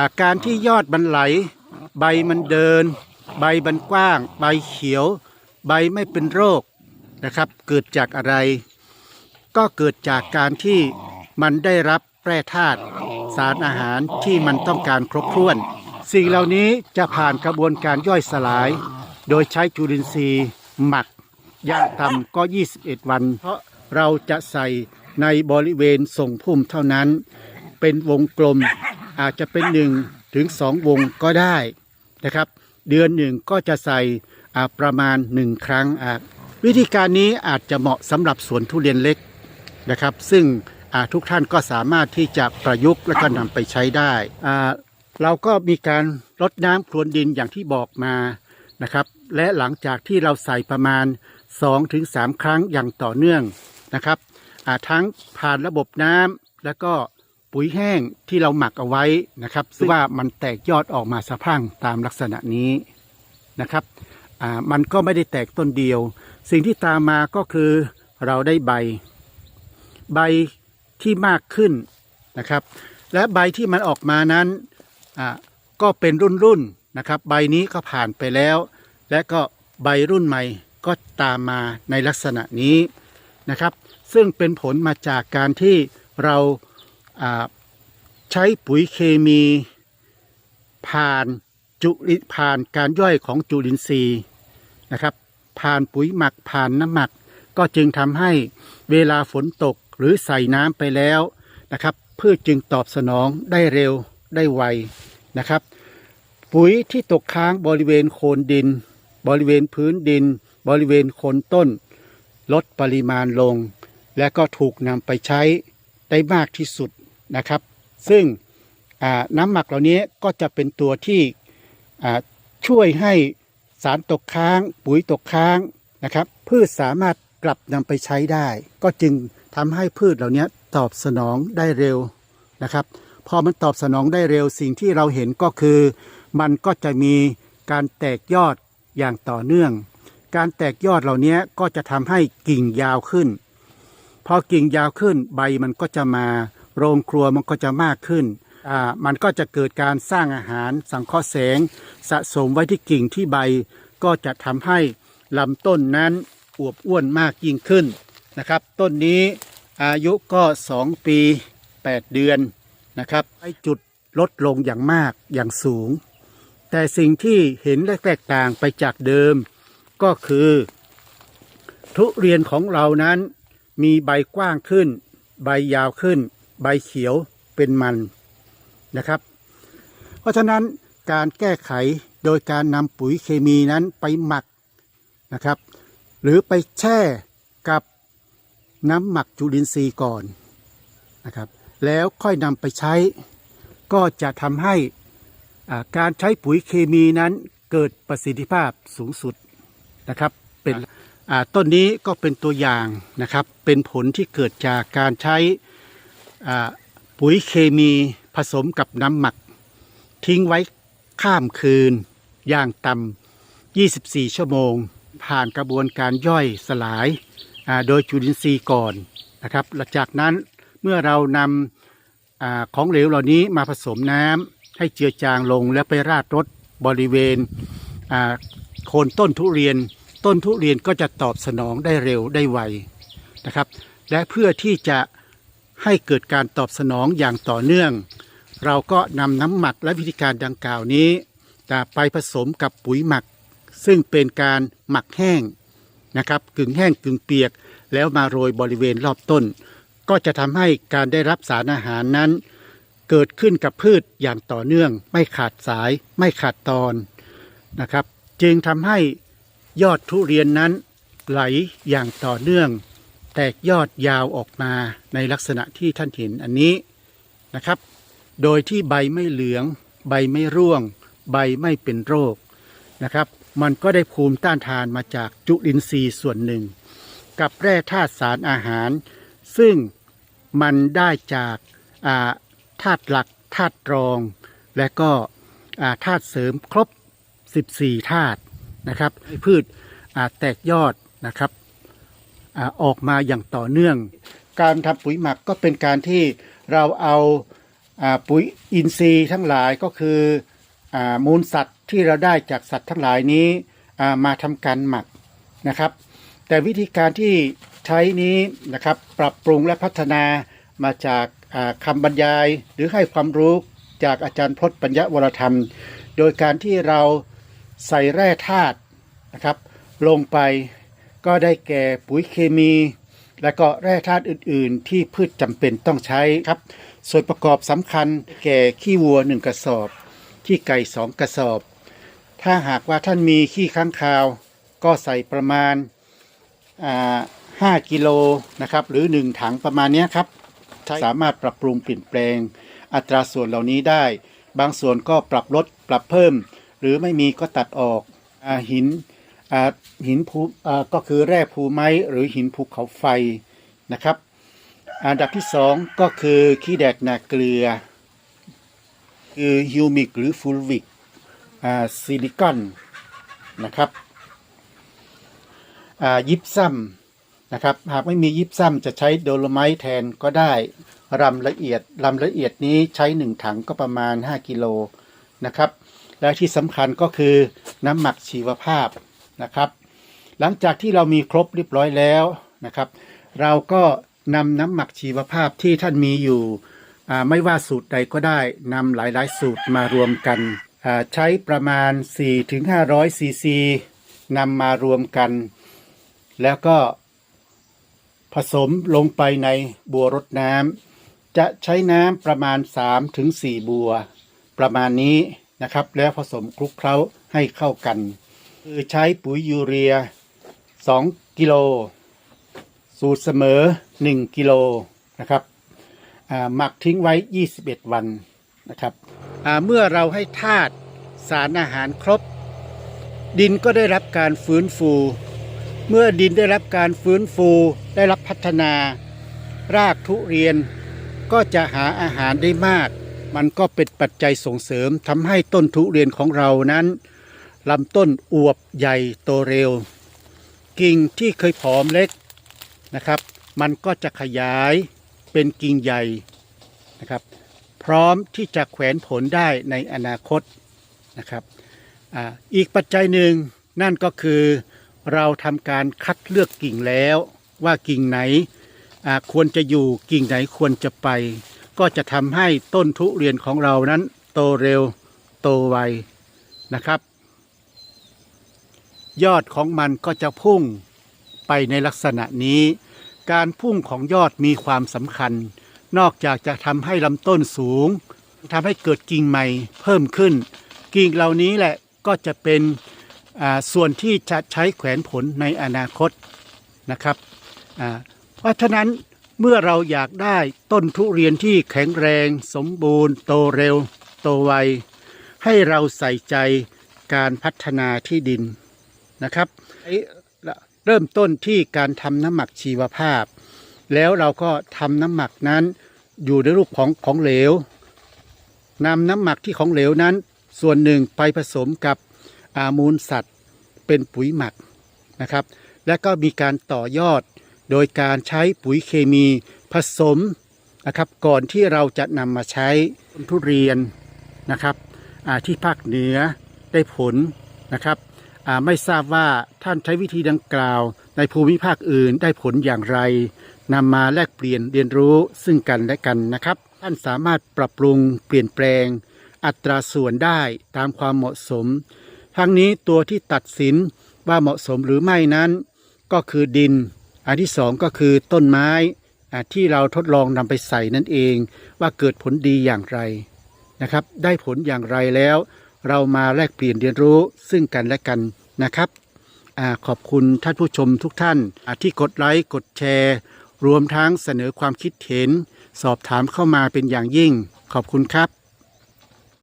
อาการที่ยอดมันไหล ใบมันเดิน ใบมันกว้าง ใบเขียว ใบไม่เป็นโรคนะครับ เกิดจากอะไร ก็เกิดจากการที่มันได้รับแร่ธาตุสารอาหารที่มันต้องการครบถ้วน สิ่งเหล่านี้จะผ่านกระบวนการย่อยสลาย โดยใช้จุลินทรีย์หมักย่างต่ำก็ 21 วัน เพราะเราจะใส่ในบริเวณส่งพุ่มเท่านั้น เป็นวงกลม อาจจะเป็นหนึ่งถึงสองวงก็ได้นะครับ เดือนหนึ่งก็จะใส่ประมาณหนึ่งครั้งวิธีการนี้อาจจะเหมาะสำหรับสวนทุเรียนเล็กนะครับ ซึ่งทุกท่านก็สามารถที่จะประยุกต์และก็นำไปใช้ได้เราก็มีการรดน้ำพรวนดินอย่างที่บอกมานะครับ และหลังจากที่เราใส่ประมาณ 2-3 ครั้งอย่างต่อเนื่องนะครับทั้งผ่านระบบน้ำแล้วก็ ปุ๋ยแห้งที่เราหมักเอาไว้นะครับซึ่งว่ามันแตกยอดออกมาสะพรั่งตามลักษณะนี้นะครับอ่ามันก็ไม่ได้แตกต้นเดียว สิ่งที่ตามมาก็คือเราได้ใบ ใบที่มากขึ้นนะครับ และใบที่มันออกมานั้นอ่าก็เป็นรุ่นๆนะครับ ใบนี้ก็ผ่านไปแล้ว และก็ใบรุ่นใหม่ก็ตามมาในลักษณะนี้นะครับ ซึ่งเป็นผลมาจากการที่เราอ่า ใช้ปุ๋ยเคมีผ่านจุลิผ่านการย่อยของจุลินทรีย์นะครับ ผ่านปุ๋ยหมักผ่านน้ำหมัก ก็จึงทำให้เวลาฝนตกหรือใส่น้ำไปแล้วนะครับพืชจึงตอบสนองได้เร็วได้ไวนะครับ ปุ๋ยที่ตกค้างบริเวณโคนดิน บริเวณพื้นดิน บริเวณโคนต้น ลดปริมาณลง และก็ถูกนำไปใช้ได้มากที่สุด นะครับ ซึ่งน้ำหมักเหล่านี้ก็จะเป็นตัวที่ช่วยให้สารตกค้างปุ๋ยตกค้างนะครับพืชสามารถกลับนำไปใช้ได้ ก็จึงทำให้พืชเหล่านี้ตอบสนองได้เร็วนะครับพอมันตอบสนองได้เร็วสิ่งที่เราเห็นก็คือ มันก็จะมีการแตกยอดอย่างต่อเนื่อง การแตกยอดเหล่านี้ก็จะทำให้กิ่งยาวขึ้น พอกิ่งยาวขึ้นใบมันก็จะมา โรงครัวมันก็จะมากขึ้นอ่ามันก็จะเกิดการสร้างอาหารสังเคราะห์แสง สะสมไว้ที่กิ่งที่ใบ ก็จะทำให้ลำต้นนั้นอวบอ้วนมากยิ่งขึ้นนะครับ ต้นนี้อายุก็ 2 ปี 8 เดือนนะครับไอจุดลดลงอย่างมากอย่างสูง แต่สิ่งที่เห็นและแตกต่างไปจากเดิม ก็คือ ทุเรียนของเรานั้นมีใบกว้างขึ้น ใบยาวขึ้น ใบเขียวเป็นมันนะครับ เพราะฉะนั้นการแก้ไขโดยการนำปุ๋ยเคมีนั้นไปหมักนะครับ หรือไปแช่กับน้ำหมักจุลินทรีย์ก่อนนะครับ แล้วค่อยนำไปใช้ ก็จะทำให้อาการใช้ปุ๋ยเคมีนั้นเกิดประสิทธิภาพสูงสุดนะครับ เป็นต้นนี้ก็เป็นตัวอย่างนะครับ เป็นผลที่เกิดจากการใช้ ปุ๋ยเคมีผสมกับน้ำหมัก ทิ้งไว้ข้ามคืน อย่างต่ำ 24 ชั่วโมง ผ่านกระบวนการย่อยสลายโดยจุลินทรีย์ก่อนนะครับหลังจากนั้นเมื่อเรานำอของเหลวเหล่านี้มาผสมน้ำให้เจือจางลงแล้วไปราดรดบริเวณโคนต้นทุเรียน ต้นทุเรียนก็จะตอบสนองได้เร็วได้ไวนะครับ และเพื่อที่จะ ให้เกิดการตอบสนองอย่างต่อเนื่อง เราก็นำน้ำหมักและวิธีการดังกล่าวนี้จะไปผสมกับปุ๋ยหมัก ซึ่งเป็นการหมักแห้งนะครับกึ่งแห้งกึ่งเปียก แล้วมาโรยบริเวณรอบต้น ก็จะทำให้การได้รับสารอาหารนั้น เกิดขึ้นกับพืชอย่างต่อเนื่อง ไม่ขาดสาย ไม่ขาดตอนนะครับ จึงทำให้ยอดทุเรียนนั้นไหลอย่างต่อเนื่อง แตกยอดยาวออกมาในลักษณะที่ท่านเห็นอันนี้นะครับ โดยที่ใบไม่เหลือง ใบไม่ร่วง ใบไม่เป็นโรคนะครับ มันก็ได้ภูมิต้านทานมาจากจุลินทรีย์ส่วนหนึ่ง กับแร่ธาตุสารอาหาร ซึ่งมันได้จากาธาตุหลักธาตุรอง และก็ธาตุเสริมครบ 14ธาตุนะครับพืชแตกยอดนะครับ ออกมาอย่างต่อเนื่อง การทำปุ๋ยหมักก็เป็นการที่เราเอาปุ๋ยอินทรีย์ทั้งหลายก็คืออมูลสัตว์ที่เราได้จากสัตว์ทั้งหลายนี้มาทำการหมักนะครับ แต่วิธีการที่ใช้นี้นะครับปรับปรุงและพัฒนามาจากคำบรรยายหรือให้ความรู้จากอาจารย์พจน์ปัญญาวรธรรม โดยการที่เราใส่แร่ธาตุนะครับลงไป ก็ได้แก่ปุ๋ยเคมี และก็แร่ธาตุอื่น ๆ ที่พืชจำเป็นต้องใช้ครับ ส่วนประกอบสำคัญแก่ขี้วัว1กระสอบ ขี้ไก่2กระสอบ ถ้าหากว่าท่านมีขี้ค้างคาว ก็ใส่ประมาณอ่า5กิโลนะครับหรือ 1 ถังประมาณเนี้ยครับใช้สามารถปรับปรุงเปลี่ยนแปลง อัตราส่วนเหล่านี้ได้ บางส่วนก็ปรับลดปรับเพิ่ม หรือไม่มีก็ตัดออกอาหินอ่า หินภูก็คือแร่ภูไม้หรือหินภูเขาไฟนะครับอันดับที่สองก็คือขี้แดกนาเกลือ คือฮิวมิกหรือฟูลวิกซิลิคอนนะครับยิปซัมนะครับหากไม่มียิปซัมจะใช้โดโลไมต์แทนก็ได้รำละเอียดรำละเอียดนี้ใช้ 1 ถังก็ประมาณ 5 กิโลนะครับ และที่สำคัญก็คือน้ำหมักชีวภาพ นะครับ หลังจากที่เรามีครบเรียบร้อยแล้วนะครับ เราก็นำน้ำหมักชีวภาพที่ท่านมีอยู่ไม่ว่าสูตรใดก็ได้นำหลายๆ สูตรมารวมกัน ใช้ประมาณ 4-500ซีซีนำมารวมกัน แล้วก็ผสมลงไปในบัวรดน้ำจะใช้น้ำประมาณ 3-4 บัว ประมาณนี้นะครับ แล้วผสมคลุกเคล้าให้เข้ากัน คือใช้ปุ๋ยยูเรีย 2 กิโล สูตรเสมอ 1 กิโลนะครับหมักทิ้งไว้ 21 วันนะครับเมื่อเราให้ธาตุสารอาหารครบ ดินก็ได้รับการฟื้นฟู เมื่อดินได้รับการฟื้นฟูได้รับพัฒนา รากทุเรียนก็จะหาอาหารได้มาก มันก็เป็นปัจจัยส่งเสริมทำให้ต้นทุเรียนของเรานั้น ลำต้นอวบใหญ่โตเร็ว กิ่งที่เคยผอมเล็กนะครับ มันก็จะขยายเป็นกิ่งใหญ่นะครับ พร้อมที่จะแขวนผลได้ในอนาคตนะครับออีกปัจจัยหนึ่งนั่นก็คือเราทำการคัดเลือกกิ่งแล้วว่ากิ่งไหนควรจะอยู่กิ่งไหนควรจะไป ก็จะทำให้ต้นทุเรียนของเรานั้นโตเร็วโตไวนะครับ ยอดของมันก็จะพุ่งไปในลักษณะนี้ การพุ่งของยอดมีความสำคัญ นอกจากจะทำให้ลำต้นสูงทำให้เกิดกิ่งใหม่เพิ่มขึ้น กิ่งเหล่านี้แหละก็จะเป็นส่วนที่จะใช้แขวนผลในอนาคตนะครับเพราะฉะนั้นเมื่อเราอยากได้ต้นทุเรียนที่แข็งแรงสมบูรณ์ โตเร็ว โตไว ให้เราใส่ใจการพัฒนาที่ดิน นะครับเริ่มต้นที่การทำน้ำหมักชีวภาพ แล้วเราก็ทำน้ำหมักนั้นอยู่ในรูปของของเหลวนำน้ำหมักที่ของเหลวนั้น ส่วนหนึ่งไปผสมกับอามูลสัตว์ เป็นปุ๋ยหมักนะครับ และก็มีการต่อยอดโดยการใช้ปุ๋ยเคมีผสมนะครับก่อนที่เราจะนำมาใช้ทุเรียนนะครับที่ภาคเหนือได้ผลนะครับ ไม่ทราบว่าท่านใช้วิธีดังกล่าวในภูมิภาคอื่นได้ผลอย่างไรนำมาแลกเปลี่ยนเรียนรู้ซึ่งกันและกันนะครับ ท่านสามารถปรับปรุงเปลี่ยนแปลง อัตราส่วนได้ตามความเหมาะสม ทั้งนี้ตัวที่ตัดสินว่าเหมาะสมหรือไม่นั้น ก็คือดิน อันที่สองก็คือต้นไม้ที่เราทดลองนำไปใส่นั่นเอง ว่าเกิดผลดีอย่างไรนะครับ ได้ผลอย่างไรแล้ว เรามาแลกเปลี่ยนเรียนรู้ซึ่งกันและกันนะครับอขอบคุณท่านผู้ชมทุกท่านที่กดไลค์กดแชร์ รวมทั้งเสนอความคิดเห็น สอบถามเข้ามาเป็นอย่างยิ่ง ขอบคุณครับ